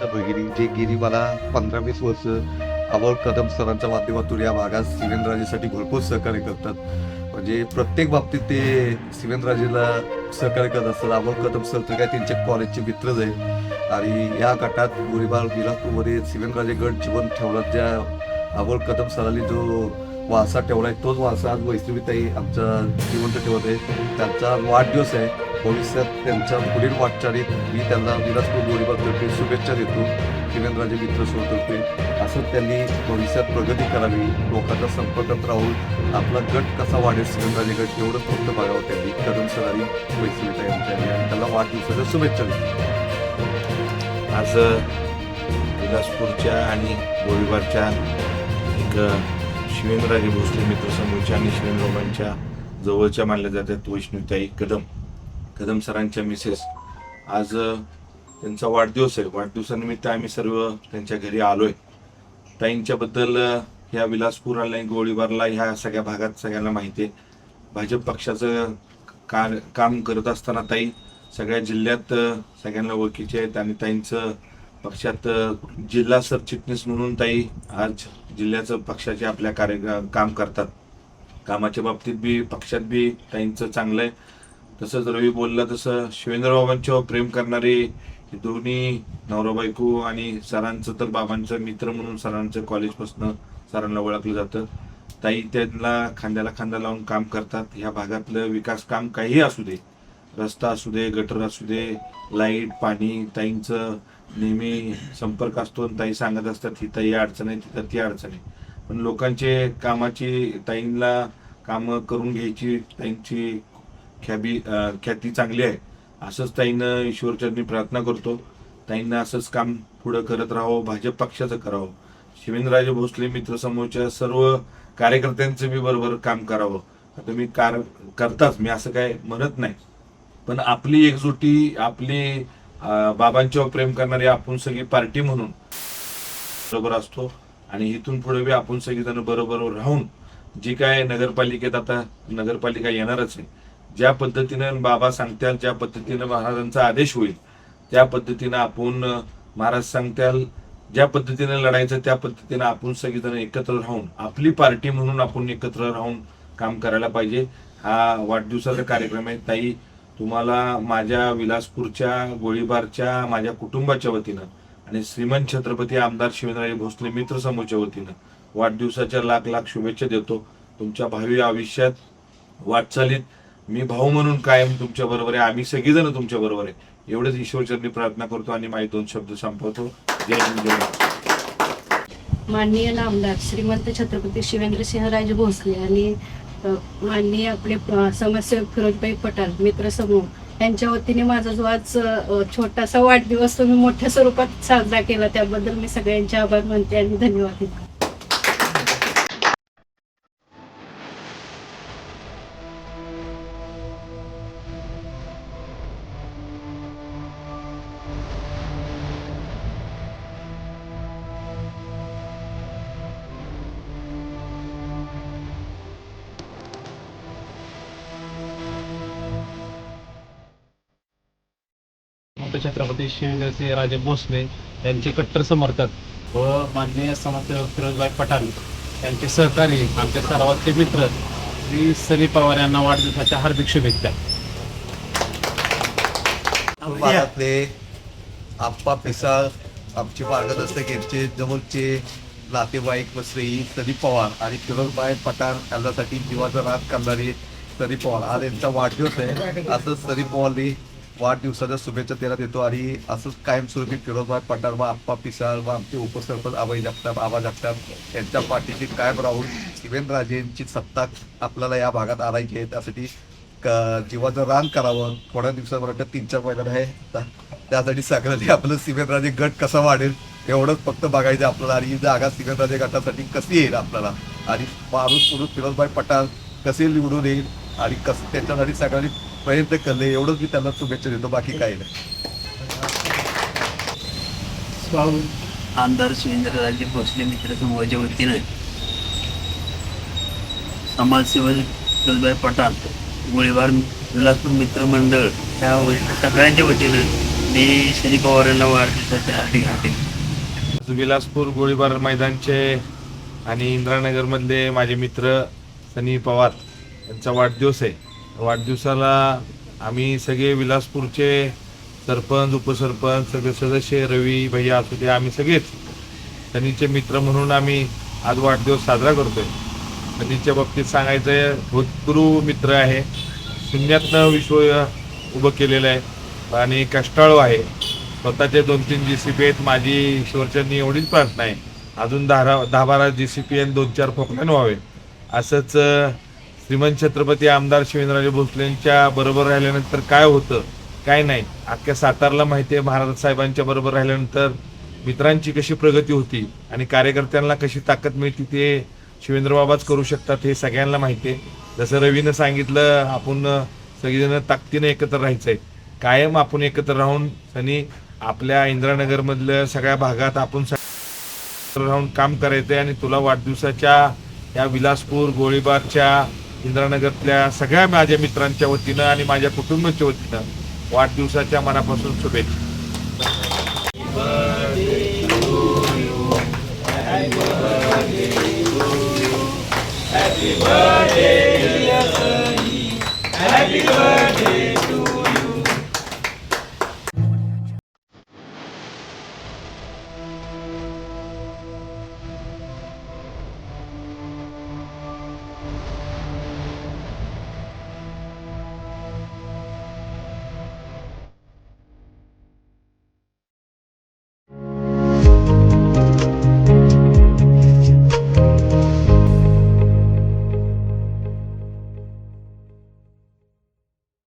माझं भगिनी जे गेली मला पंधरा वीस वर्ष अमोल कदम सरांच्या माध्यमातून या भागात शिवेंद्रराजेसाठी भरपूर सहकार्य करतात. म्हणजे प्रत्येक बाबतीत ते शिवेंद्रराजेला सहकार्य करत असतात. अमोल कदम सर तर काय त्यांचे कॉलेजचे मित्रच आहे आणि या गटात गोळीबार बिलासपूरमध्ये शिवेंद्रराजे गट जीवन ठेवला ज्या अमोल कदम सरांनी जो वारसा ठेवला आहे तोच वारसा आज वैष्णवीताई आमचा जिवंत ठेवत आहे त्यांचा वाढदिवस आहे. भविष्यात त्यांच्या पुढील वाटचालीत मी त्यांना विलासपूर गोळीबातर्फे शुभेच्छा देतो. शिवेंद्रराजे मित्र सोडतर्फे असं त्यांनी भविष्यात प्रगती करावी लोकांच्या संपर्कात राहून आपला गट कसा वाढेल शिवेंद्रराजे गट एवढंच फक्त बघावं त्यांनी. कदम सरारी वैष्णवीताई यांच्या आणि त्यांना वाढदिवसाच्या शुभेच्छा देतो. आज विलासपूरच्या आणि गोळीबारच्या एक शिवेंद्रराजे भोसले मित्रसमूहच्या आणि शिवेंद्रबाबांच्या जवळच्या मानल्या जातात वैष्णवताई कदम. कदम सरांच्या मिसेस. आज त्यांचा वाढदिवस आहे. वाढदिवसानिमित्त आम्ही सर्व त्यांच्या घरी आलोय. ताईंच्याबद्दल ह्या विलासपूर आणि गोळीबारला ह्या सगळ्या भागात सगळ्यांना माहिती आहे. भाजप पक्षाचं का काम करत असताना ताई सगळ्या जिल्ह्यात सगळ्यांना ओळखीचे आहेत आणि ताईंचं पक्षात जिल्हा सरचिटणीस म्हणून ताई आज जिल्ह्याचं पक्षाचे आपल्या कार्य काम करतात. कामाच्या बाबतीत बी पक्षात बी ताईंचं चांगलं आहे. तसंच रवी बोलला तसं शिवेंद्रबाबांच्यावर प्रेम करणारे हे दोन्ही नवरा बायको आणि सरांचं तर बाबांचं मित्र म्हणून सरांचं कॉलेजपासून सरांना ओळखलं जातं. ताई त्यांना खांद्याला खांदा लावून काम करतात. ह्या भागातलं विकास काम काहीही असू दे. रस्ता असू दे गटर असू दे लाइट पाणी ताईंचं नेहमी संपर्क असतो आणि ताई सांगत असतात ही ताई अडचण आहे तिथं ती अडचण आहे. पण लोकांचे कामाची ताईंना कामं करून घ्यायची ताईंची ख्याबी ख्याती चांगली आहे. असंच ताईनं ईश्वरचरणी प्रार्थना करतो. ताईंना असंच काम पुढं करत राहावं भाजप पक्षाचं करावं. शिवेंद्रराजे भोसले मित्र समोरच्या सर्व कार्यकर्त्यांचं बी बरोबर काम करावं. आता मी कार करताच मी असं काय म्हणत नाही. पण आपली एकजुटी आपली बाबांच्यावर प्रेम करणारी आपण सगळी पार्टी म्हणून बरोबर असतो. आणि इथून पुढे बी आपण सगळीजण बरोबर राहून जी काय नगरपालिकेत आता नगरपालिका येणारच आहे. ज्या पद्धतीनं बाबा सांगत्याल ज्या पद्धतीनं महाराजांचा आदेश होईल त्या पद्धतीनं आपण महाराज सांगत्याल ज्या पद्धतीनं लढायचं त्या पद्धतीनं आपण सगळेजण एकत्र राहून आपली पार्टी म्हणून आपण एकत्र राहून काम करायला पाहिजे. हा वाढदिवसाचा कार्यक्रम आहे. ताई तुम्हाला माझ्या विलासपूरच्या गोळीबारच्या माझ्या कुटुंबाच्या वतीनं आणि श्रीमंत छत्रपती आमदार शिवेंद्रराजे भोसले मित्र समूहाच्या वतीनं वाढदिवसाच्या लाख लाख शुभेच्छा देतो. तुमच्या भावी आयुष्यात वाटचालीत मी भाऊ म्हणून कायम तुमच्या बरोबर आहे. आम्ही सगळेजण तुमच्या बरोबर आहे. एवढंच ईश्वरचरणी प्रार्थना करतो आणि माझे दोन शब्द संपवतो. जय हिंद जय माननीय नामदार श्रीमंत छत्रपती शिवेंद्रसिंहराजे भोसले आणि माननीय आपले अ, समाजसेवक फिरोजबाई पठाण मित्र समूह यांच्या वतीने माझा जो आज छोटासा वाढदिवस तुम्ही मोठ्या स्वरूपात साजरा केला त्याबद्दल मी सगळ्यांचे आभार मानते आणि धन्यवाद छत्रपती शिवेंद्रसिंह राजे भोसले यांचे कट्टर समर्थक व माननीय समाजसेवक फिरोजभाई पठाण यांचे सहकारी आमचे सर्वांचे मित्र श्री सनी पवार यांना वाढदिवसाच्या हार्दिक शुभेच्छा. भागातले आप्पा पिसाळ आमचे मार्गदर्शक यांचे जवळचे नातेवाईक व श्री सनी पवार आणि फिरोजबाई पठाण यांच्यासाठी जीवाचा राज करणारे सनी पवार. आज यांचा वाढदिवस आहे. असं सनी पवारनी वाढदिवसाच्या शुभेच्छा त्याला देतो आणि असंच कायमस्वरूपी फिरोजभाई पठार व आप्पा पिसाळ व आमचे उपसरपंच आबाई जगताप आबा जगताप यांच्या पाठीशी कायम राहून शिवेंद्रराजेंची सत्ता आपल्याला या भागात आणायची आहे. त्यासाठी जीवाचं रान करावं. थोड्या दिवसापर्यंत तीन चार महिन्यात आहे. त्यासाठी सगळ्यांनी आपलं सिमेंटराजे गट कसा वाढेल एवढंच फक्त बघायचं आपल्याला. आणि ही जागा सिमेंटराजे गटासाठी कशी येईल आपल्याला? आणि मारूस पुरुष फिरोजभाई पठाण कसे निवडून येईल? आणि कसं त्याच्यासाठी सगळ्यांनी प्रयत्न केले एवढंच मी त्यांना शुभेच्छा देतो बाकी काही नाही. आमदार शिवेंद्रराजे भोसले मित्र समूहाच्या वतीनं समाजसेवक फिरोजभाई पठाण गोळीबार विलासपूर मित्रमंडळ व- सगळ्यांच्या वतीनं मी शनी पवारांना वाढदिवसाच्या हार्दिक हार्दिक विलासपूर गोळीबार मैदानचे आणि इंदिरानगरमधले माझे मित्र सनी पवार यांचा वाढदिवस आहे. वाढदिवसाला आम्ही सगळे विलासपूरचे सरपंच उपसरपंच सगळे सदस्य रवी भैया असू दे आम्ही सगळेच सनीचे मित्र म्हणून आम्ही आज वाढदिवस साजरा करतोय. सनीच्या बाबतीत सांगायचं आहे भूतपूर्व मित्र आहे. शून्यातनं विश्व उभं केलेलं आहे आणि कष्टाळू आहे. स्वतःचे दोन तीन जी सी पी आहेत. माझी ईश्वरच्यांनी एवढीच प्रार्थना आहे. अजून दहा दहा बारा जी सी पी आणि दोन चार फोकल्यान व्हावे. असंच श्रीमंत छत्रपती आमदार शिवेंद्रराजे भोसलेंच्या बरोबर राहिल्यानंतर काय होतं काय नाही अख्ख्या सातारला माहिती आहे महाराज साहेबांच्या बरोबर राहिल्यानंतर मित्रांची कशी प्रगती होती आणि कार्यकर्त्यांना कशी ताकद मिळते ते शिवेंद्र बाबाच करू शकतात हे सगळ्यांना माहिती आहे. जसं रवीनं सांगितलं आपण अं, सगळेजण एकत्र एकत्र राहायचंय. कायम आपण एकत्र राहून आणि आपल्या इंदिरानगरमधल्या सगळ्या भागात आपण राहून काम करायचंय आणि तुला वाढदिवसाच्या या विलासपूर गोळीबारच्या इंद्रानगरतल्या सगळ्या माझ्या मित्रांच्या वतीनं आणि माझ्या कुटुंबाच्या वतीनं वाढदिवसाच्या मनापासून शुभेच्छा. Happy birthday,